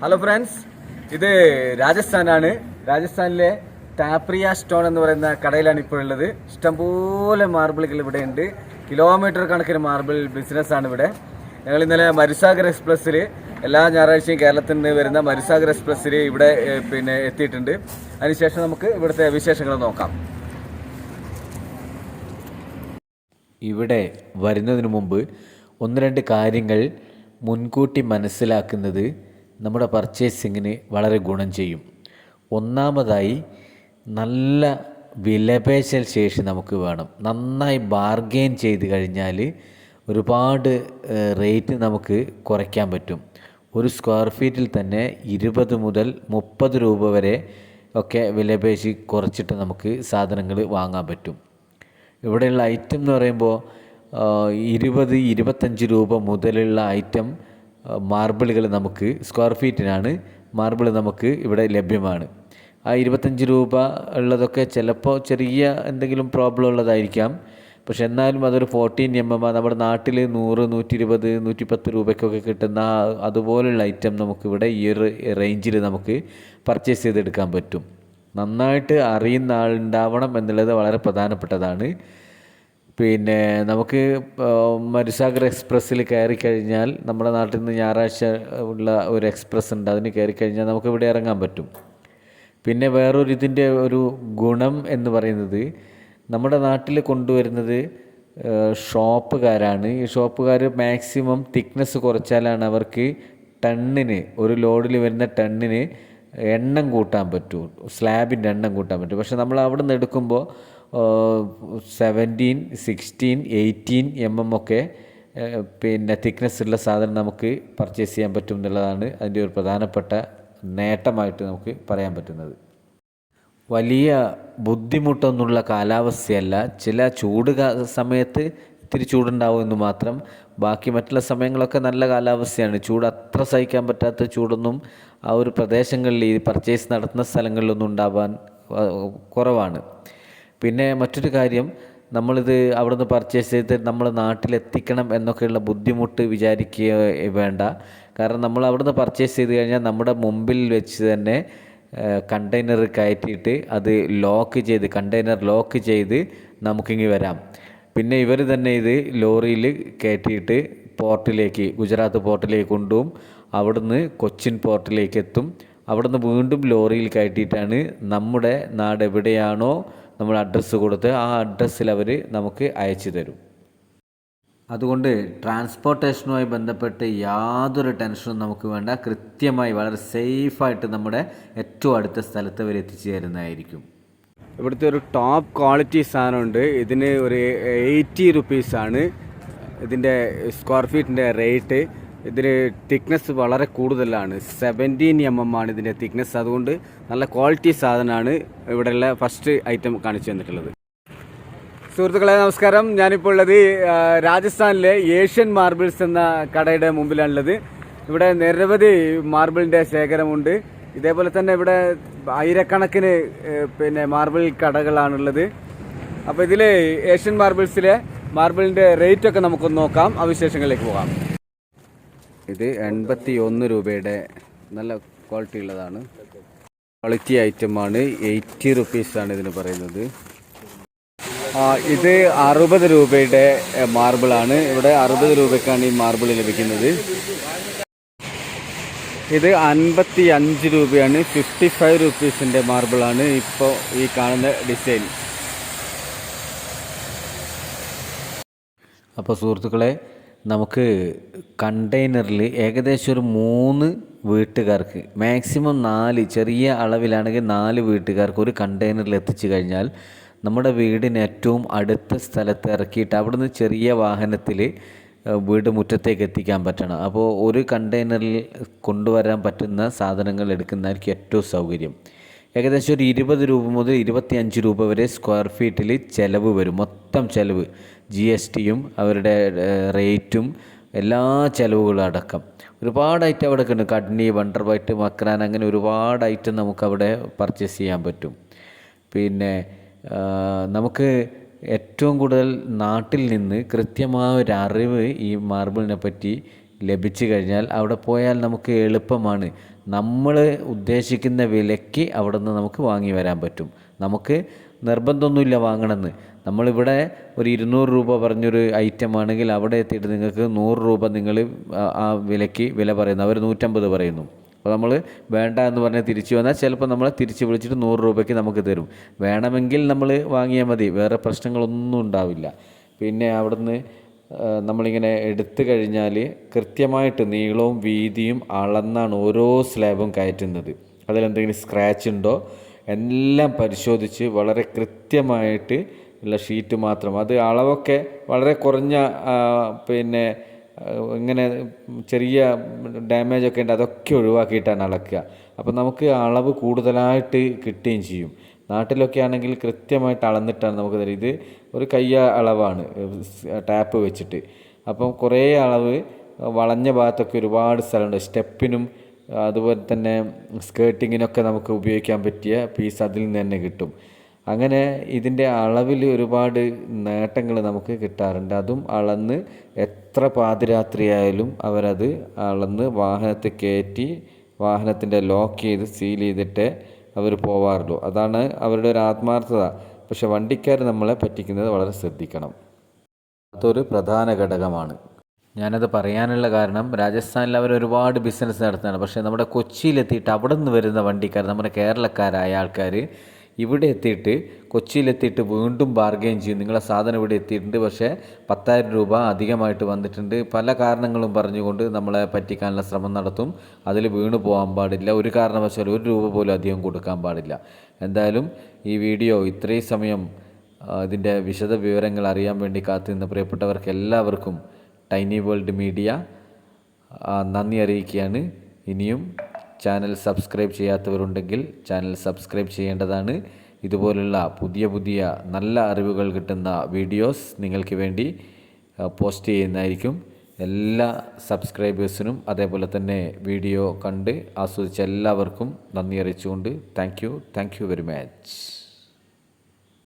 Hello friends ഇത് രാജസ്ഥാനാണ്. രാജസ്ഥാനിലെ ടാപ്രിയ stone എന്ന് പറയുന്ന കടയിലാണ് ഇപ്പോൾ ഉള്ളത്. ഇഷ്ടംപോലെ മാർബിളുകൾ ഇവിടെ ഉണ്ട്. കിലോമീറ്റർ കണക്കിന് മാർബിൾ ബിസിനസ്സാണ് ഇവിടെ. ഞങ്ങൾ ഇന്നലെ മരുസാഗർ എക്സ്പ്രസ്സിൽ എല്ലാ ഞായറാഴ്ചയും കേരളത്തിൽ നിന്ന് വരുന്ന മരുസാഗർ എക്സ്പ്രസ്സിൽ ഇവിടെ പിന്നെ എത്തിയിട്ടുണ്ട്. അതിനുശേഷം നമുക്ക് ഇവിടുത്തെ വിശേഷങ്ങൾ നോക്കാം. ഇവിടെ വരുന്നതിന് മുമ്പ് ഒന്ന് രണ്ട് കാര്യങ്ങൾ മുൻകൂട്ടി മനസ്സിലാക്കുന്നത് നമ്മുടെ പർച്ചേസിങ്ങിന് വളരെ ഗുണം ചെയ്യും. ഒന്നാമതായി നല്ല വിലപേശൽ ശേഷി നമുക്ക് വേണം. നന്നായി ബാർഗെയിൻ ചെയ്ത് കഴിഞ്ഞാൽ ഒരുപാട് റേറ്റ് നമുക്ക് കുറയ്ക്കാൻ പറ്റും. ഒരു സ്ക്വയർ ഫീറ്റിൽ തന്നെ ഇരുപത് മുതൽ മുപ്പത് രൂപ വരെ ഒക്കെ വിലപേശി കുറച്ചിട്ട് നമുക്ക് സാധനങ്ങൾ വാങ്ങാൻ പറ്റും. ഇവിടെയുള്ള ഐറ്റം എന്ന് പറയുമ്പോൾ ഇരുപത് ഇരുപത്തഞ്ച് രൂപ മുതലുള്ള ഐറ്റം മാർബിളുകൾ നമുക്ക് സ്ക്വയർ ഫീറ്റിനാണ് മാർബിൾ നമുക്ക് ഇവിടെ ലഭ്യമാണ്. ആ ഇരുപത്തഞ്ച് രൂപ ഉള്ളതൊക്കെ ചിലപ്പോൾ ചെറിയ എന്തെങ്കിലും പ്രോബ്ലം ഉള്ളതായിരിക്കാം. പക്ഷെ എന്നാലും അതൊരു ഫോർട്ടീൻ എം എം നമ്മുടെ നാട്ടിൽ നൂറ് നൂറ്റി ഇരുപത് നൂറ്റി പത്ത് രൂപയ്ക്കൊക്കെ കിട്ടുന്ന അതുപോലുള്ള ഐറ്റം നമുക്കിവിടെ ഈ ഒരു റേഞ്ചിൽ നമുക്ക് പർച്ചേസ് ചെയ്തെടുക്കാൻ പറ്റും. നന്നായിട്ട് അറിയുന്ന ആളുണ്ടാവണം എന്നുള്ളത് വളരെ പ്രധാനപ്പെട്ടതാണ്. പിന്നെ നമുക്ക് മരുസാഗർ എക്സ്പ്രസ്സിൽ കയറി കഴിഞ്ഞാൽ നമ്മുടെ നാട്ടിൽ നിന്ന് ഞായറാഴ്ച ഉള്ള ഒരു എക്സ്പ്രസ് ഉണ്ട്. അതിന് കയറി കഴിഞ്ഞാൽ നമുക്ക് ഇവിടെ ഇറങ്ങാൻ പറ്റും. പിന്നെ വേറൊരു ഇതിന്റെ ഒരു ഗുണം എന്ന് പറയുന്നത് നമ്മുടെ നാട്ടിൽ കൊണ്ടുവരുന്നത് ഷോപ്പുകാരാണ്. ഈ ഷോപ്പുകാർ മാക്സിമം തിക്നെസ് കുറച്ചാലാണ് അവർക്ക് ടണ്ണിന് ഒരു ലോഡിൽ വരുന്ന ടണ്ണിന് എണ്ണം കൂട്ടാൻ പറ്റൂ. സ്ലാബിന്റെ എണ്ണം കൂട്ടാൻ പറ്റും. പക്ഷെ നമ്മൾ അവിടെ നിന്ന് എടുക്കുമ്പോൾ seventeen sixteen eighteen M M ഒക്കെ പിന്നെ തിക്നെസ് ഉള്ള സാധനം നമുക്ക് പർച്ചേസ് ചെയ്യാൻ പറ്റും എന്നുള്ളതാണ് അതിന്റെ ഒരു പ്രധാനപ്പെട്ട നേട്ടമായിട്ട് നമുക്ക് പറയാൻ പറ്റുന്നത്. വലിയ ബുദ്ധിമുട്ടൊന്നുള്ള കാലാവസ്ഥയല്ല. ചില ചൂട് സമയത്ത് ഇത്തിരി ചൂടുണ്ടാവും എന്ന് മാത്രം. ബാക്കി മറ്റുള്ള സമയങ്ങളൊക്കെ നല്ല കാലാവസ്ഥയാണ്. ചൂട് അത്ര സഹിക്കാൻ പറ്റാത്ത ചൂടൊന്നും ആ ഒരു പ്രദേശങ്ങളിൽ ഈ പർച്ചേസ് നടത്തുന്ന സ്ഥലങ്ങളിലൊന്നും ഉണ്ടാവാൻ കുറവാണ്. പിന്നെ മറ്റൊരു കാര്യം നമ്മളിത് അവിടുന്ന് പർച്ചേസ് ചെയ്ത് നമ്മൾ നാട്ടിലെത്തിക്കണം എന്നൊക്കെയുള്ള ബുദ്ധിമുട്ട് വിചാരിക്കുക വേണ്ട. കാരണം നമ്മൾ അവിടുന്ന് പർച്ചേസ് ചെയ്ത് കഴിഞ്ഞാൽ നമ്മുടെ മുമ്പിൽ വെച്ച് തന്നെ കണ്ടെയ്നർ കയറ്റിയിട്ട് അത് ലോക്ക് ചെയ്ത് കണ്ടെയ്നർ ലോക്ക് ചെയ്ത് നമുക്കിങ്ങി വരാം. പിന്നെ ഇവർ തന്നെ ഇത് ലോറിയിൽ കയറ്റിയിട്ട് പോർട്ടിലേക്ക് ഗുജറാത്ത് പോർട്ടിലേക്ക് കൊണ്ടുപോകും. അവിടുന്ന് കൊച്ചിൻ പോർട്ടിലേക്ക് എത്തും. അവിടുന്ന് വീണ്ടും ലോറിയിൽ കയറ്റിയിട്ടാണ് നമ്മുടെ നാട് എവിടെയാണോ നമ്മൾ അഡ്രസ്സ് കൊടുത്ത് ആ അഡ്രസ്സിൽ അവർ നമുക്ക് അയച്ചു തരും. അതുകൊണ്ട് ട്രാൻസ്പോർട്ടേഷനുമായി ബന്ധപ്പെട്ട് യാതൊരു ടെൻഷനും നമുക്ക് വേണ്ട. കൃത്യമായി വളരെ സേഫായിട്ട് നമ്മുടെ ഏറ്റവും അടുത്ത സ്ഥലത്ത് വരെ എത്തിച്ചു തരുന്നതായിരിക്കും. ഇവിടുത്തെ ഒരു ടോപ്പ് ക്വാളിറ്റി സാധനമുണ്ട് ഇതിന് ഒരു എയ്റ്റി റുപ്പീസാണ് ഇതിന്റെ സ്ക്വയർ ഫീറ്റിന്റെ റേറ്റ് ഇതിന് തിക്നെസ് വളരെ കൂടുതലാണ്. സെവന്റീൻ എം എം ആണ് ഇതിന്റെ തിക്നെസ് അതുകൊണ്ട് നല്ല ക്വാളിറ്റി സാധനമാണ് ഇവിടെയുള്ള ഫസ്റ്റ് ഐറ്റം കാണിച്ചു തന്നിട്ടുള്ളത്. സുഹൃത്തുക്കളെ നമസ്കാരം. ഞാനിപ്പോൾ ഉള്ളത് രാജസ്ഥാനിലെ ഏഷ്യൻ മാർബിൾസ് എന്ന കടയുടെ മുമ്പിലാണുള്ളത്. ഇവിടെ നിരവധി മാർബിളിന്റെ ശേഖരമുണ്ട്. ഇതേപോലെ തന്നെ ഇവിടെ ആയിരക്കണക്കിന് പിന്നെ മാർബിൾ കടകളാണുള്ളത്. അപ്പോൾ ഇതിൽ ഏഷ്യൻ മാർബിൾസിലെ മാർബിളിന്റെ റേറ്റൊക്കെ നമുക്കൊന്ന് നോക്കാം. ആ വിശേഷങ്ങളിലേക്ക് പോകാം. ഇത് എൺപത്തി ഒന്ന് രൂപയുടെ നല്ല ക്വാളിറ്റി ഉള്ളതാണ്. ക്വാളിറ്റി ഐറ്റമാണ് എയ്റ്റി റുപ്പീസാണ് ഇതിന് പറയുന്നത്. ഇത് അറുപത് രൂപയുടെ മാർബിളാണ് ഇവിടെ അറുപത് രൂപയ്ക്കാണ് ഈ മാർബിൾ ലഭിക്കുന്നത്. ഇത് അൻപത്തി അഞ്ച് രൂപയാണ് ഫിഫ്റ്റി ഫൈവ് റുപ്പീസിന്റെ മാർബിളാണ് ഇപ്പോൾ ഈ കാണുന്ന ഡിസൈൻ അപ്പോൾ സുഹൃത്തുക്കളെ നമുക്ക് കണ്ടെയ്നറിൽ ഏകദേശം ഒരു മൂന്ന് വീട്ടുകാർക്ക് മാക്സിമം നാല് ചെറിയ അളവിലാണെങ്കിൽ നാല് വീട്ടുകാർക്ക് ഒരു കണ്ടെയ്നറിൽ എത്തിച്ചു കഴിഞ്ഞാൽ നമ്മുടെ വീടിന് ഏറ്റവും അടുത്ത സ്ഥലത്ത് ഇറക്കിയിട്ട് അവിടുന്ന് ചെറിയ വാഹനത്തിൽ വീട് മുറ്റത്തേക്ക് എത്തിക്കാൻ പറ്റണം. അപ്പോൾ ഒരു കണ്ടെയ്നറിൽ കൊണ്ടുവരാൻ പറ്റുന്ന സാധനങ്ങൾ എടുക്കുന്നതായിരിക്കും ഏറ്റവും സൗകര്യം. ഏകദേശം ഒരു ഇരുപത് രൂപ മുതൽ ഇരുപത്തി അഞ്ച് രൂപ വരെ സ്ക്വയർ ഫീറ്റിൽ ചിലവ് വരും. മൊത്തം ചിലവ്. ജി എസ് ടിയും അവരുടെ റേറ്റും എല്ലാ ചിലവുകളും അടക്കം. ഒരുപാട് ഐറ്റം അവിടെ ഉണ്ട് കഡ്നി വണ്ടർ വൈറ്റ് മക്രാൻ അങ്ങനെ ഒരുപാട് ഐറ്റം നമുക്കവിടെ പർച്ചേസ് ചെയ്യാൻ പറ്റും. പിന്നെ നമുക്ക് ഏറ്റവും കൂടുതൽ നാട്ടിൽ നിന്ന് കൃത്യമായ ഒരു അറിവ് ഈ മാർബിളിനെ പറ്റി ലഭിച്ചു കഴിഞ്ഞാൽ അവിടെ പോയാൽ നമുക്ക് എളുപ്പമാണ്. നമ്മൾ ഉദ്ദേശിക്കുന്ന വിലയ്ക്ക് അവിടെ നിന്ന് നമുക്ക് വാങ്ങി വരാൻ പറ്റും. നമുക്ക് നിർബന്ധമൊന്നുമില്ല വാങ്ങണമെന്ന്. നമ്മളിവിടെ ഒരു ഇരുന്നൂറ് രൂപ പറഞ്ഞൊരു ഐറ്റം ആണെങ്കിൽ അവിടെ എത്തിയിട്ട് നിങ്ങൾക്ക് നൂറ് രൂപ നിങ്ങൾ ആ- വിലയ്ക്ക് വില പറയുന്നു. അവർ നൂറ്റമ്പത് പറയുന്നു. അപ്പോൾ നമ്മൾ വേണ്ട എന്ന് പറഞ്ഞ് തിരിച്ചു വന്നാൽ ചിലപ്പോൾ നമ്മളെ തിരിച്ച് വിളിച്ചിട്ട് നൂറ് രൂപയ്ക്ക് നമുക്ക് തരും. വേണമെങ്കിൽ നമ്മൾ വാങ്ങിയാൽ മതി. വേറെ പ്രശ്നങ്ങളൊന്നും ഉണ്ടാവില്ല. പിന്നെ അവിടുന്ന് നമ്മളിങ്ങനെ എടുത്തു കഴിഞ്ഞാൽ കൃത്യമായിട്ട് നീളവും വീതിയും അളന്നാണ് ഓരോ സ്ലാബും കയറ്റുന്നത്. അതിലെന്തെങ്കിലും സ്ക്രാച്ച് ഉണ്ടോ എല്ലാം പരിശോധിച്ച് വളരെ കൃത്യമായിട്ട് ഉള്ള ഷീറ്റ് മാത്രം. അത് അളവൊക്കെ വളരെ കുറഞ്ഞ പിന്നെ ഇങ്ങനെ ചെറിയ ഡാമേജ് ഒക്കെ ഉണ്ട് അതൊക്കെ ഒഴിവാക്കിയിട്ടാണ് അളക്കുക. അപ്പോൾ നമുക്ക് അളവ് കൂടുതലായിട്ട് കിട്ടുകയും ചെയ്യും. നാട്ടിലൊക്കെ ആണെങ്കിൽ കൃത്യമായിട്ട് അളന്നിട്ടാണ് നമുക്ക് തരുന്നത്. ഇത് ഒരു കയ്യ അളവാണ് ടാപ്പ് വെച്ചിട്ട്. അപ്പം കുറേ അളവ് വളഞ്ഞ ഭാഗത്തൊക്കെ ഒരുപാട് സ്ഥലമുണ്ട്. സ്റ്റെപ്പിനും അതുപോലെ തന്നെ സ്കേർട്ടിങ്ങിനൊക്കെ നമുക്ക് ഉപയോഗിക്കാൻ പറ്റിയ പീസ് അതിൽ നിന്ന് തന്നെ കിട്ടും. അങ്ങനെ ഇതിന്റെ അളവിൽ ഒരുപാട് നേട്ടങ്ങൾ നമുക്ക് കിട്ടാറുണ്ട്. അതും അളന്ന് എത്ര പാതിരാത്രിയായാലും അവരത് അളന്ന് വാഹനത്തിൽ കയറ്റി വാഹനത്തിന്റെ ലോക്ക് ചെയ്ത് സീൽ ചെയ്തിട്ടേ അവർ പോവാറുള്ളൂ. അതാണ് അവരുടെ ഒരു ആത്മാർത്ഥത. പക്ഷെ വണ്ടിക്കാർ നമ്മളെ പറ്റിക്കുന്നത് വളരെ ശ്രദ്ധിക്കണം. അതൊരു പ്രധാന ഘടകമാണ്. ഞാനത് പറയാനുള്ള കാരണം രാജസ്ഥാനിൽ അവർ ഒരുപാട് ബിസിനസ് നടത്തുന്നതാണ്. പക്ഷേ നമ്മുടെ കൊച്ചിയിലെത്തിയിട്ട് അവിടെ നിന്ന് വരുന്ന വണ്ടിക്കാർ നമ്മുടെ കേരളക്കാരായ ആൾക്കാർ ഇവിടെ എത്തിയിട്ട് കൊച്ചിയിലെത്തിയിട്ട് വീണ്ടും ബാർഗെയിൻ ചെയ്യും. നിങ്ങളെ സാധനം ഇവിടെ എത്തിയിട്ടുണ്ട്. പക്ഷേ പത്തായിരം രൂപ അധികമായിട്ട് വന്നിട്ടുണ്ട്. പല കാരണങ്ങളും പറഞ്ഞുകൊണ്ട് നമ്മളെ പറ്റിക്കാനുള്ള ശ്രമം നടത്തും. അതിൽ വീണു പോകാൻ പാടില്ല. ഒരു കാരണവശാലും ഒരു രൂപ പോലും അധികം കൊടുക്കാൻ പാടില്ല. എന്തായാലും ഈ വീഡിയോ ഇത്രയും സമയം ഇതിന്റെ വിശദ വിവരങ്ങൾ അറിയാൻ വേണ്ടി കാത്തുനിന്ന പ്രിയപ്പെട്ടവർക്ക് എല്ലാവർക്കും ടൈനി വേൾഡ് മീഡിയ നന്ദി അറിയിക്കുകയാണ്. ഇനിയും ചാനൽ സബ്സ്ക്രൈബ് ചെയ്യാത്തവരുണ്ടെങ്കിൽ ചാനൽ സബ്സ്ക്രൈബ് ചെയ്യേണ്ടതാണ്. ഇതുപോലുള്ള പുതിയ പുതിയ നല്ല അറിവുകൾ കിട്ടുന്ന വീഡിയോസ് നിങ്ങൾക്ക് വേണ്ടി പോസ്റ്റ് ചെയ്യുന്നതായിരിക്കും. എല്ലാ സബ്സ്ക്രൈബേഴ്സിനും അതേപോലെ തന്നെ വീഡിയോ കണ്ട് ആസ്വദിച്ച എല്ലാവർക്കും നന്ദി അറിയിച്ചുകൊണ്ട് thank you. Thank you very much.